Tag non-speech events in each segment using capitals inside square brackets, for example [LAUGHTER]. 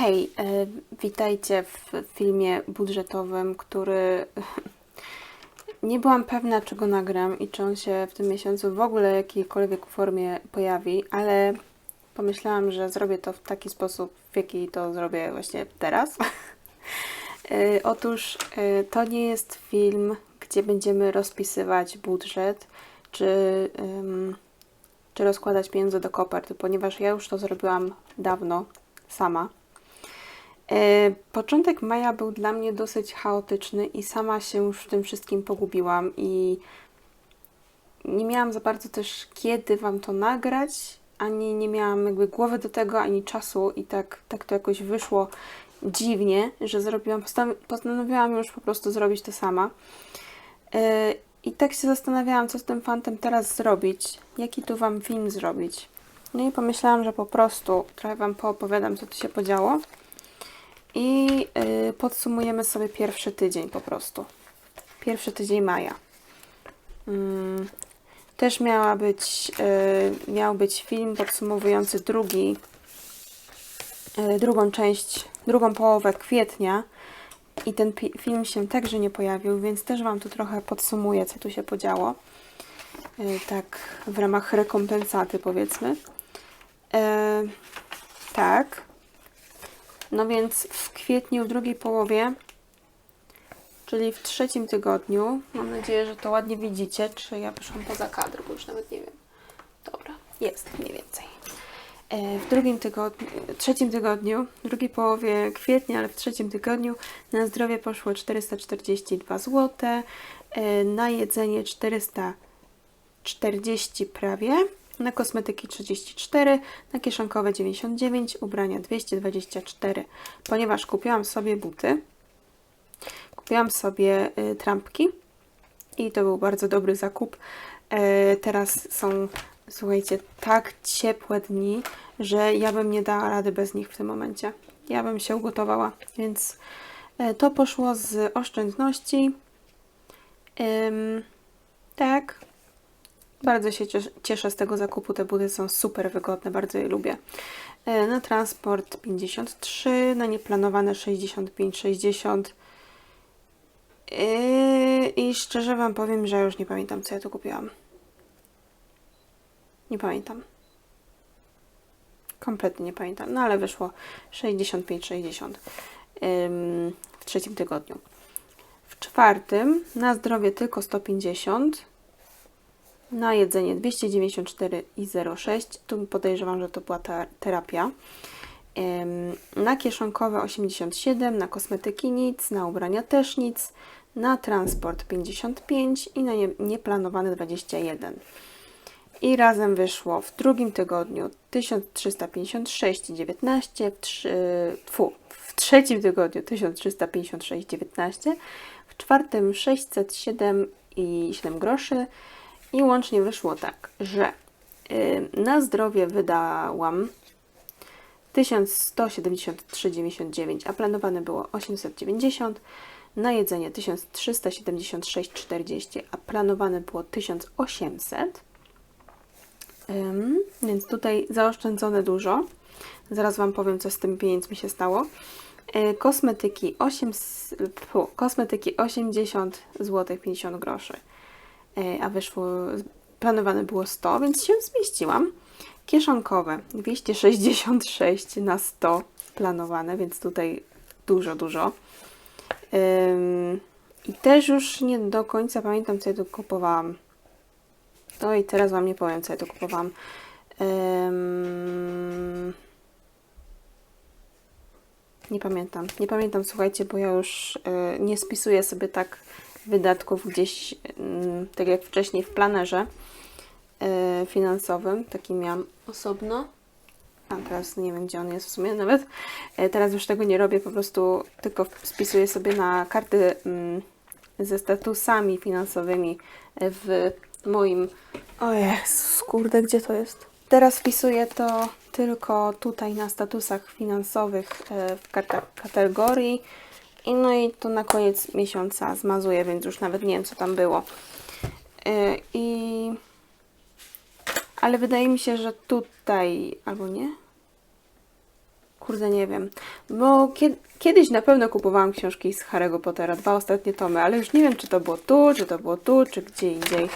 Hej, e, witajcie w filmie budżetowym, który [LAUGHS] nie byłam pewna, czy go nagram i czy on się w tym miesiącu w ogóle w jakiejkolwiek formie pojawi, ale pomyślałam, że zrobię to w taki sposób, w jaki to zrobię właśnie teraz. E, [LAUGHS] Otóż e, to nie jest film, gdzie będziemy rozpisywać budżet, czy, czy rozkładać pieniądze do koperty, ponieważ ja już to zrobiłam dawno sama. E, Początek maja był dla mnie dosyć chaotyczny i sama się już w tym wszystkim pogubiłam i nie miałam za bardzo też kiedy Wam to nagrać, ani nie miałam jakby głowy do tego, ani czasu i tak, tak to jakoś wyszło dziwnie, że zrobiłam, postan- postanowiłam już po prostu zrobić to sama. E, I tak się zastanawiałam, co z tym fantem teraz zrobić, jaki tu Wam film zrobić. No i pomyślałam, że po prostu trochę Wam poopowiadam, co tu się podziało. I y, podsumujemy sobie pierwszy tydzień po prostu. Pierwszy tydzień maja. Mm, też miała być, y, miał być film podsumowujący drugi, y, drugą część, drugą połowę kwietnia. I ten film się także nie pojawił, więc też Wam tu trochę podsumuję, co tu się podziało. Y, tak, w ramach rekompensaty powiedzmy. E, tak. No więc w kwietniu, w drugiej połowie, czyli w trzecim tygodniu, mam nadzieję, że to ładnie widzicie, czy ja wyszłam poza kadr, bo już nawet nie wiem. Dobra, jest mniej więcej. E, W drugim tygodniu, trzecim tygodniu, w drugiej połowie kwietnia, ale w trzecim tygodniu na zdrowie poszło 442 zł, e, na jedzenie 440 prawie, na kosmetyki 34, na kieszonkowe 99, ubrania 224. Ponieważ kupiłam sobie buty, kupiłam sobie y, trampki i to był bardzo dobry zakup. E, teraz są, słuchajcie, tak ciepłe dni, że ja bym nie dała rady bez nich w tym momencie. Ja bym się ugotowała, więc e, to poszło z oszczędności. Tak, bardzo się cies- cieszę z tego zakupu. Te buty są super wygodne, bardzo je lubię. E, Na transport 53, na nieplanowane 65-60. Yy, I szczerze Wam powiem, że już nie pamiętam, co ja tu kupiłam. Nie pamiętam. Kompletnie nie pamiętam. No ale wyszło 65-60 ym, w trzecim tygodniu. W czwartym na zdrowie tylko 150 na jedzenie 294,06. Tu podejrzewam, że to była ta terapia. Na kieszonkowe 87, na kosmetyki nic, na ubrania też nic, na transport 55 i na nie, nieplanowany 21. I razem wyszło w drugim tygodniu 1356,19, w, tfu, w trzecim tygodniu 1356,19, w czwartym 607,7 groszy i łącznie wyszło tak, że y, na zdrowie wydałam 1173,99, a planowane było 890, na jedzenie 1376,40, a planowane było 1800. Ym, więc tutaj zaoszczędzone dużo. Zaraz Wam powiem, co z tym pieniędzmi się stało. Y, Kosmetyki, 8, s- fu, kosmetyki 80 zł 50 groszy, a wyszło, planowane było 100, więc się zmieściłam. Kieszonkowe 266 na 100 planowane, więc tutaj dużo, dużo. I też już nie do końca pamiętam, co ja tu kupowałam. No i teraz Wam nie powiem, co ja tu kupowałam. Nie pamiętam. Nie pamiętam, słuchajcie, bo ja już y, nie spisuję sobie tak wydatków gdzieś, ym, tak jak wcześniej w planerze y, finansowym. Taki miałam osobno. A teraz nie wiem, gdzie on jest w sumie nawet. E, Teraz już tego nie robię, po prostu tylko spisuję sobie na karty mm, ze statusami finansowymi e, w moim... O Jezus, kurde, gdzie to jest? Teraz wpisuję to tylko tutaj na statusach finansowych e, w kartach kategorii i no i to na koniec miesiąca zmazuję, więc już nawet nie wiem, co tam było. E, I... Ale wydaje mi się, że tutaj, albo nie? Kurde, nie wiem. Bo kie- kiedyś na pewno kupowałam książki z Harry'ego Pottera, dwa ostatnie tomy, ale już nie wiem, czy to było tu, czy to było tu, czy gdzie indziej.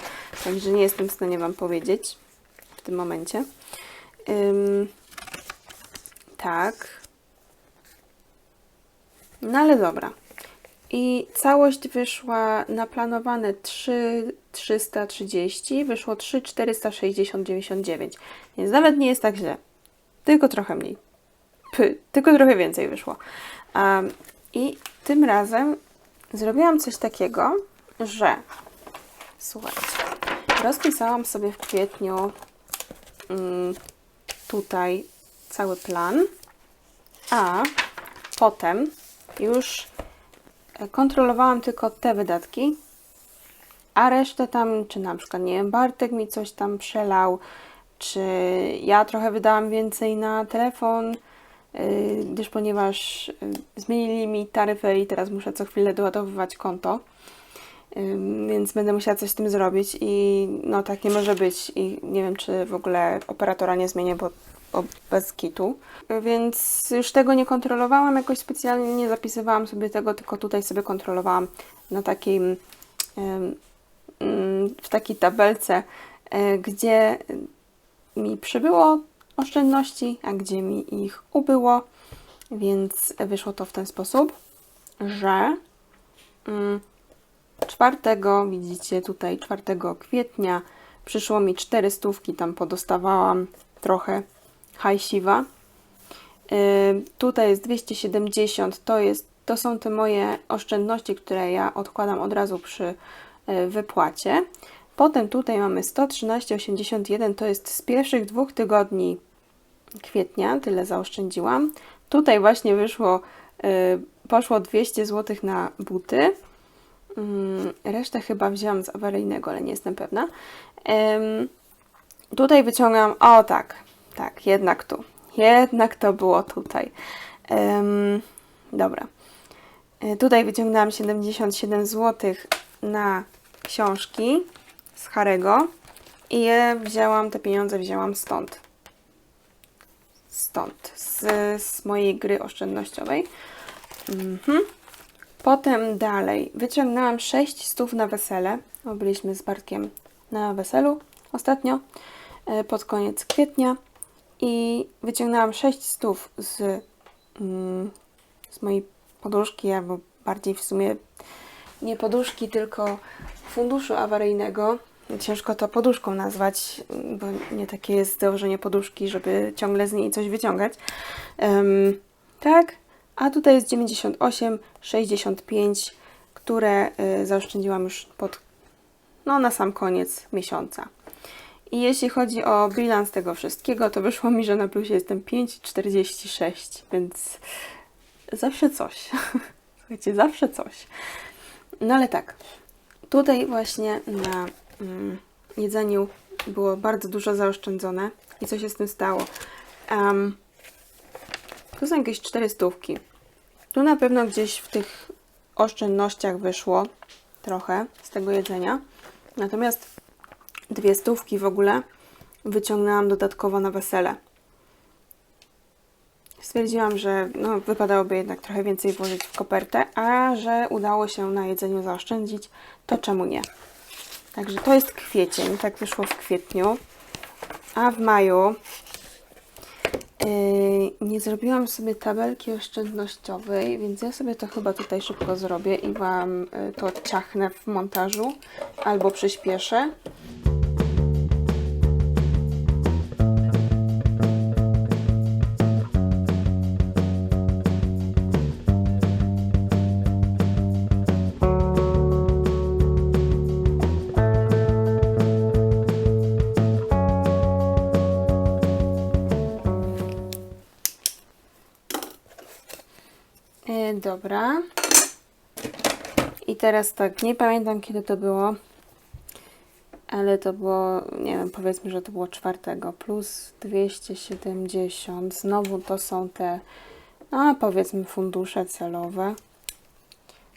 Także nie jestem w stanie Wam powiedzieć w tym momencie. Tak. No ale dobra. I całość wyszła na planowane 3 330, wyszło 3 460,99. Więc nawet nie jest tak źle. Tylko trochę mniej. Tylko trochę więcej wyszło. Um, I tym razem zrobiłam coś takiego, że słuchajcie, rozpisałam sobie w kwietniu mm, tutaj cały plan, a potem już e, kontrolowałam tylko te wydatki, a resztę tam, czy na przykład, nie wiem, Bartek mi coś tam przelał, czy ja trochę wydałam więcej na telefon, yy, gdyż ponieważ yy, zmienili mi taryfę i teraz muszę co chwilę doładowywać konto, Ym, więc będę musiała coś z tym zrobić i no tak nie może być i nie wiem, czy w ogóle operatora nie zmienię, bo bez kitu. Więc już tego nie kontrolowałam jakoś specjalnie, nie zapisywałam sobie tego, tylko tutaj sobie kontrolowałam na takim ym, w takiej tabelce, y, gdzie mi przybyło oszczędności, a gdzie mi ich ubyło, więc wyszło to w ten sposób, że mm, 4, widzicie tutaj 4 kwietnia przyszło mi 4 stówki, tam podostawałam trochę hajsiwa. Yy, tutaj jest 270, to, jest, to są te moje oszczędności, które ja odkładam od razu przy yy, wypłacie. Potem tutaj mamy 113,81, to jest z pierwszych dwóch tygodni kwietnia, tyle zaoszczędziłam. Tutaj właśnie wyszło, yy, poszło 200 zł na buty. Mm, Resztę chyba wzięłam z awaryjnego, ale nie jestem pewna. Tutaj wyciągam, o tak, tak, jednak tu. Jednak to było tutaj. Em, dobra. E, Tutaj wyciągnęłam 77 zł na książki z Harego i je wzięłam, te pieniądze wzięłam stąd. Stąd, z, z mojej gry oszczędnościowej. Mhm. Potem dalej wyciągnęłam 6 stów na wesele. Bo byliśmy z Bartkiem na weselu ostatnio, e, pod koniec kwietnia. I wyciągnęłam 6 stów z, mm, z mojej poduszki, albo bardziej w sumie nie poduszki, tylko funduszu awaryjnego. Ciężko to poduszką nazwać, bo nie takie jest założenie poduszki, żeby ciągle z niej coś wyciągać. Em, tak, a tutaj jest 98, 65, które y, zaoszczędziłam już pod, no, na sam koniec miesiąca. I jeśli chodzi o bilans tego wszystkiego, to wyszło mi, że na plusie jestem 5,46, więc zawsze coś. [LAUGHS] Słuchajcie, zawsze coś. No ale tak, tutaj właśnie na mm, jedzeniu było bardzo dużo zaoszczędzone i co się z tym stało? Em, tu są jakieś cztery stówki. Tu na pewno gdzieś w tych oszczędnościach wyszło trochę z tego jedzenia. Natomiast dwie stówki w ogóle wyciągnęłam dodatkowo na wesele. Stwierdziłam, że no, wypadałoby jednak trochę więcej włożyć w kopertę, a że udało się na jedzeniu zaoszczędzić, to czemu nie? Także to jest kwiecień, tak wyszło w kwietniu. A w maju Yy, nie zrobiłam sobie tabelki oszczędnościowej, więc ja sobie to chyba tutaj szybko zrobię i Wam yy, to ciachnę w montażu albo przyspieszę. Dobra. I teraz tak, nie pamiętam kiedy to było, ale to było, nie wiem, powiedzmy, że to było czwartego, plus 270. Znowu to są te, a powiedzmy, fundusze celowe.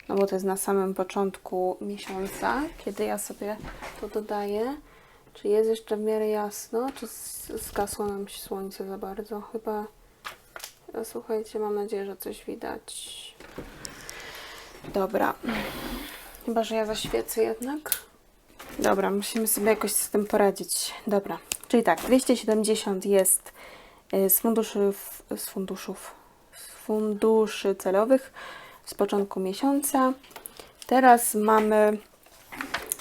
No bo to jest na samym początku miesiąca, kiedy ja sobie to dodaję. Czy jest jeszcze w miarę jasno, czy zgasło nam się słońce za bardzo? Chyba słuchajcie, mam nadzieję, że coś widać. Dobra. Chyba, że ja zaświecę jednak. Dobra, musimy sobie jakoś z tym poradzić. Dobra, czyli tak, 270 jest y, z funduszów, z funduszów, z funduszy celowych z początku miesiąca. Teraz mamy,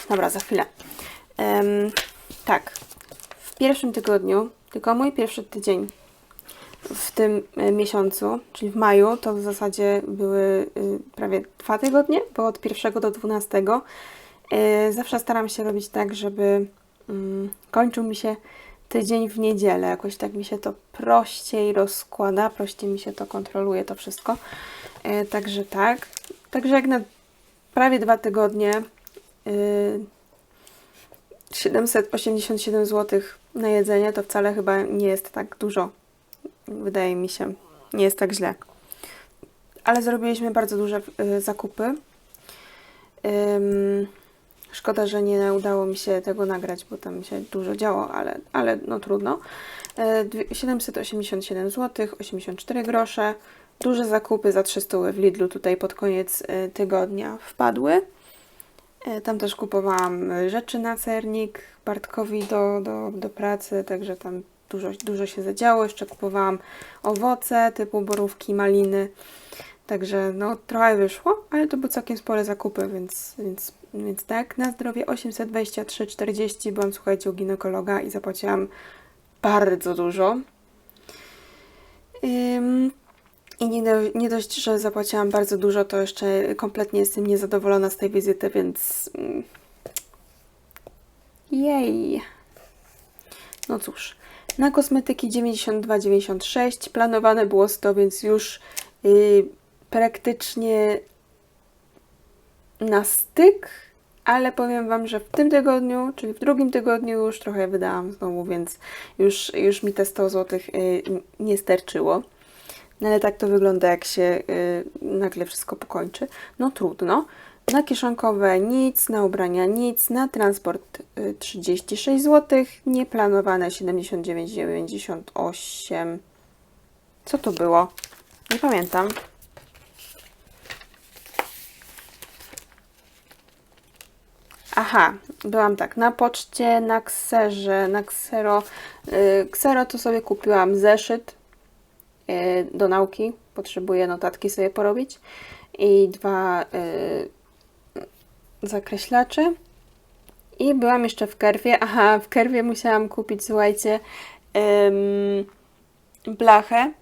dobra, za chwilę. Em, tak, w pierwszym tygodniu, tylko mój pierwszy tydzień w tym e, miesiącu, czyli w maju, to w zasadzie były y, prawie dwa tygodnie, bo od 1 do 12. Y, Zawsze staram się robić tak, żeby mm, kończył mi się tydzień w niedzielę. Jakoś tak mi się to prościej rozkłada, prościej mi się to kontroluje, to wszystko. Y, Także tak. Także jak na prawie dwa tygodnie y, 787 zł na jedzenie to wcale chyba nie jest tak dużo. Wydaje mi się, nie jest tak źle. Ale zrobiliśmy bardzo duże y, zakupy. Szkoda, że nie udało mi się tego nagrać, bo tam się dużo działo, ale, ale no trudno. Y, dwie- 787 zł, 84 grosze. Duże zakupy za 300 w Lidlu tutaj pod koniec y, tygodnia wpadły. E, Tam też kupowałam rzeczy na sernik Bartkowi do, do, do pracy, także tam dużo, dużo się zadziało. Jeszcze kupowałam owoce typu borówki, maliny. Także no trochę wyszło, ale to były całkiem spore zakupy, więc, więc, więc tak. Na zdrowie 823,40 byłam słuchajcie u ginekologa i zapłaciłam bardzo dużo. Ym, i nie, nie dość, że zapłaciłam bardzo dużo, to jeszcze kompletnie jestem niezadowolona z tej wizyty, więc. mm, Jej. No cóż. Na kosmetyki 92,96. Planowane było 100, więc już yy, praktycznie na styk. Ale powiem Wam, że w tym tygodniu, czyli w drugim tygodniu już trochę wydałam znowu, więc już, już mi te 100 zł yy, nie sterczyło. No ale tak to wygląda, jak się y, nagle wszystko pokończy. No trudno. Na kieszonkowe nic, na ubrania nic, na transport y, 36 zł, nieplanowane 79,98. Co to było? Nie pamiętam. Aha, byłam tak, na poczcie, na kserze, na ksero. Y, ksero to sobie kupiłam zeszyt y, do nauki. Potrzebuję notatki sobie porobić. I dwa y, zakreślacze. I byłam jeszcze w Kerwie. Aha, w Kerwie musiałam kupić, słuchajcie, ym, blachę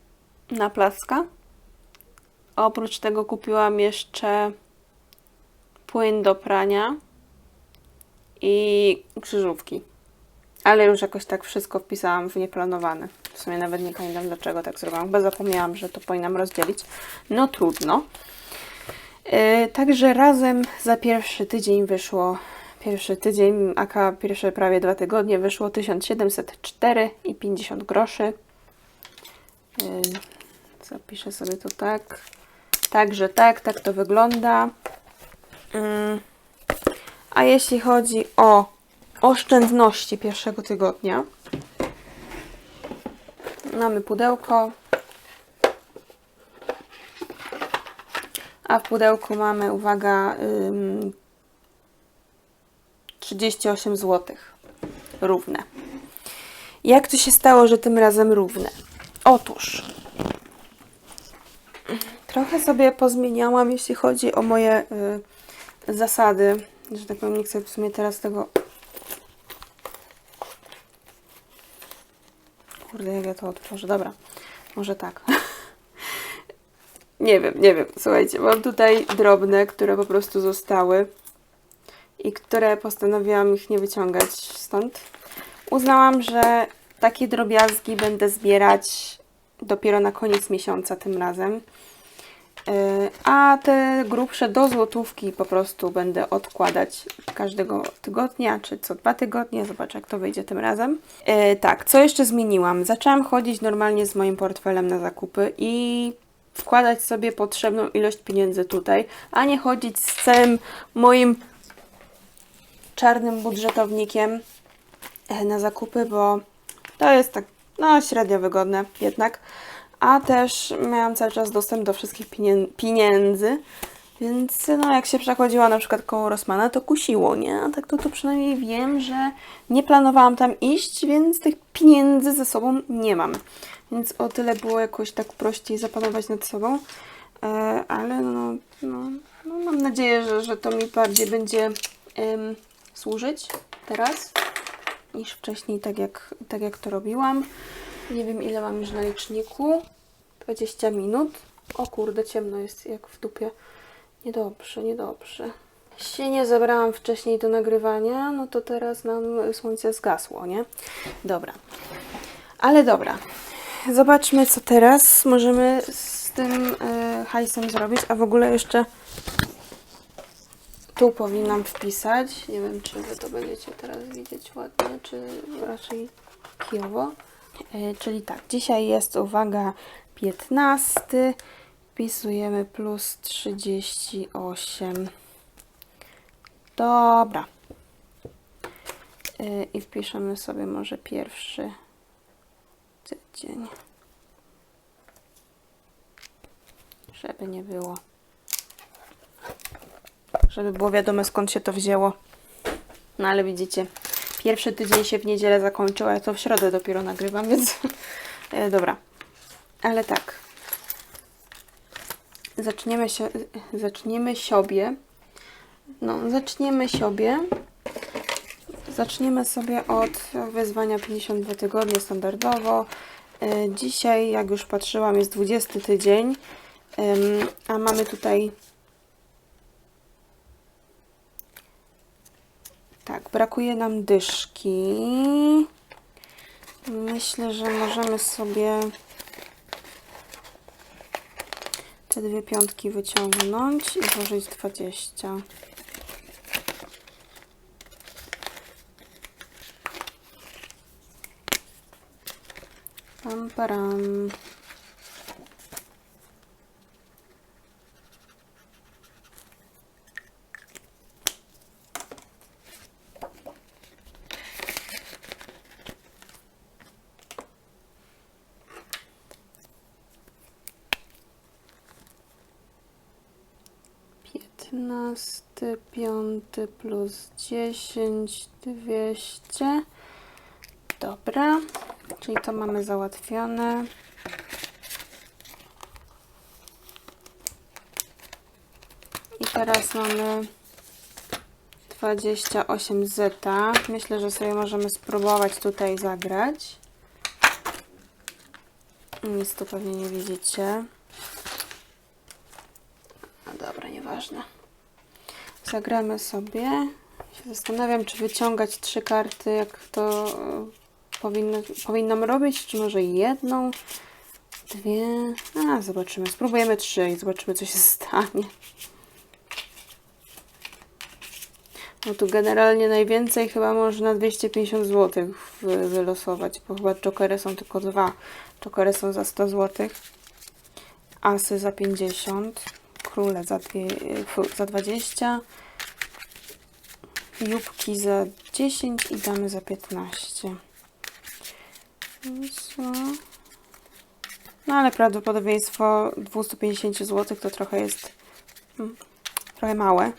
na plaska. Oprócz tego kupiłam jeszcze płyn do prania i krzyżówki. Ale już jakoś tak wszystko wpisałam w nieplanowane. W sumie nawet nie pamiętam dlaczego tak zrobiłam. Chyba zapomniałam, że to powinnam rozdzielić. No trudno. Yy, także razem za pierwszy tydzień wyszło, pierwszy tydzień, aka pierwsze prawie dwa tygodnie wyszło 1704,50 groszy. Zapiszę sobie to tak. Także tak, tak to wygląda. Yy. A jeśli chodzi o oszczędności pierwszego tygodnia, mamy pudełko. A w pudełku mamy, uwaga, ym, 38 zł. Równe. Jak to się stało, że tym razem równe? Otóż trochę sobie pozmieniałam, jeśli chodzi o moje y, zasady, że tak powiem, nie chcę w sumie teraz tego Kurde, jak ja to otworzę. Dobra, może tak. [LAUGHS] nie wiem, nie wiem. Słuchajcie, mam tutaj drobne, które po prostu zostały i które postanowiłam ich nie wyciągać stąd. Uznałam, że takie drobiazgi będę zbierać dopiero na koniec miesiąca tym razem. Yy, A te grubsze do złotówki po prostu będę odkładać każdego tygodnia, czy co dwa tygodnie. Zobaczę, jak to wyjdzie tym razem. Yy, tak, co jeszcze zmieniłam? Zaczęłam chodzić normalnie z moim portfelem na zakupy i wkładać sobie potrzebną ilość pieniędzy tutaj, a nie chodzić z całym moim czarnym budżetownikiem e, na zakupy, bo to jest tak, no, średnio wygodne jednak. a też miałam cały czas dostęp do wszystkich pieniędzy, więc no jak się przechodziła na przykład koło Rossmana, to kusiło, nie? A tak to, to przynajmniej wiem, że nie planowałam tam iść, więc tych pieniędzy ze sobą nie mam. Więc o tyle było jakoś tak prościej zapanować nad sobą. E, ale no, no, no mam nadzieję, że, że to mi bardziej będzie służyć teraz niż wcześniej, tak jak, tak jak to robiłam. Nie wiem ile mam już na liczniku. 20 minut. O kurde, ciemno jest jak w dupie. Niedobrze, niedobrze. Się nie zabrałam wcześniej do nagrywania, no to teraz nam słońce zgasło, nie? Dobra. Ale dobra. Zobaczmy, co teraz możemy z tym e, hajsem zrobić. A w ogóle jeszcze tu powinnam wpisać. Nie wiem, czy wy to będziecie teraz widzieć ładnie, czy raczej kijowo. E, czyli tak, dzisiaj jest, uwaga, 15. Wpisujemy plus 38. Dobra. E, I wpiszemy sobie może pierwszy tydzień. Żeby nie było. Żeby było wiadomo skąd się to wzięło. No ale widzicie, pierwszy tydzień się w niedzielę zakończył, a ja to w środę dopiero nagrywam, więc [LAUGHS] e, dobra. Ale tak. Zaczniemy się, zaczniemy sobie. No, zaczniemy sobie. Zaczniemy sobie od wyzwania 52 tygodnie standardowo. E, Dzisiaj, jak już patrzyłam, jest 20 tydzień, a mamy tutaj tak, brakuje nam dyszki. Myślę, że możemy sobie te dwie piątki wyciągnąć i włożyć 20. Pam, param. Piętnasty, piąty plus dziesięć, dwieście. Dobra, czyli to mamy załatwione. I teraz mamy 28 zeta. Myślę, że sobie możemy spróbować tutaj zagrać. Nic tu pewnie nie widzicie. No dobra, nieważne. Zagramy sobie. Się zastanawiam, czy wyciągać trzy karty, jak to powinno, powinnam robić, czy może jedną, dwie. A, zobaczymy. Spróbujemy trzy i zobaczymy, co się [LAUGHS] stanie. No tu generalnie najwięcej chyba można 250 zł wy- wylosować, bo chyba jokery są tylko dwa. Jokery są za 100 zł, asy za 50, króle za, dwie, za 20, jubki za 10 i damy za 15. No ale prawdopodobieństwo 250 zł to trochę jest mm, trochę małe,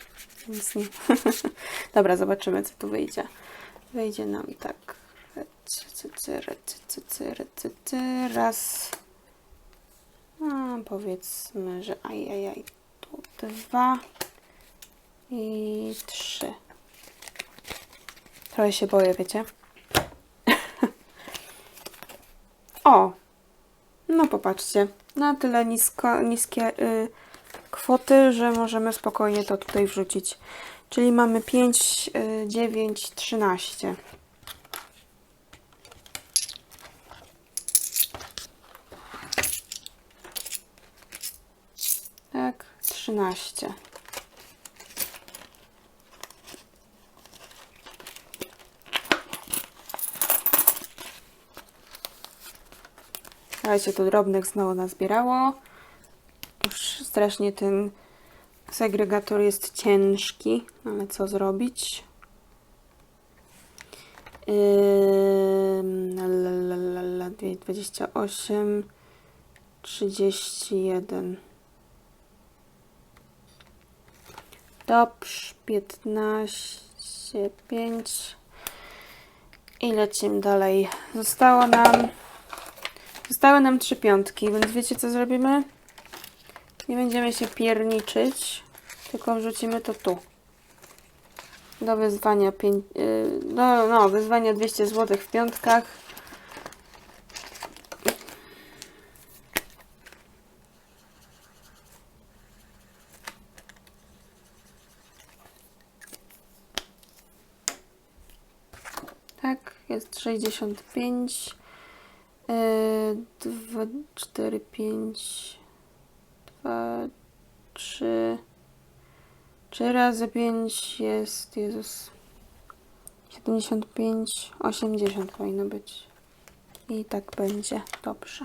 więc nie. [LAUGHS] Dobra, zobaczymy co tu wyjdzie. Wyjdzie nam tak. Raz. A, powiedzmy, że ajajaj. Tu dwa i trzy. Trochę się boję, wiecie? O! No popatrzcie. Na tyle nisko, niskie y, kwoty, że możemy spokojnie to tutaj wrzucić. Czyli mamy 5, y, 9, 13. Tak, 13. Słuchajcie, tu drobnych znowu nazbierało. Już strasznie ten segregator jest ciężki, ale co zrobić? Dwie- 28, 31. Dobrze, 15, 5. I lecimy dalej. Zostało nam. Zostały nam trzy piątki, więc wiecie co zrobimy? Nie będziemy się pierniczyć, tylko wrzucimy to tu. Do wyzwania 5. Yy, no, no, wyzwania 200 zł w piątkach. Tak, jest 65. Yy, 2, 4, 5, 2, 3. 3 razy 5 jest, Jezus, 75, 80 powinno być. I tak będzie, dobrze.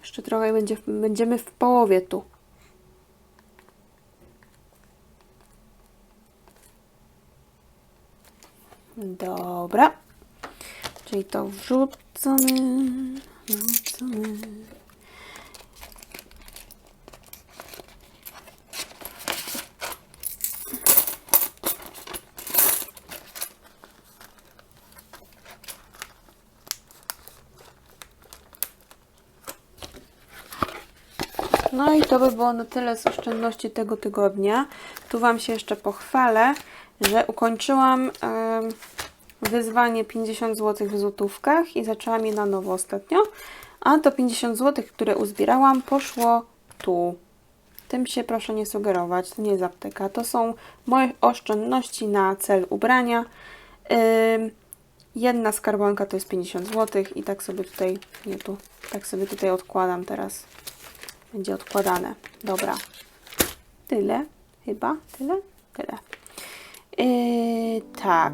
Jeszcze trochę będzie, będziemy w połowie tu. Dobra. Czyli to wrzucamy. Wrzucamy. No i to by było na tyle z oszczędności tego tygodnia. Tu Wam się jeszcze pochwalę, że ukończyłam em, wyzwanie 50 zł w złotówkach i zaczęłam je na nowo ostatnio. A to 50 zł, które uzbierałam, poszło tu. Tym się proszę nie sugerować, to nie jest apteka. To są moje oszczędności na cel ubrania. Jedna skarbonka to jest 50 zł i tak sobie tutaj, nie tu, tak sobie tutaj odkładam teraz. Będzie odkładane. Dobra. Tyle. Chyba. Tyle? Tyle. Yy, tak.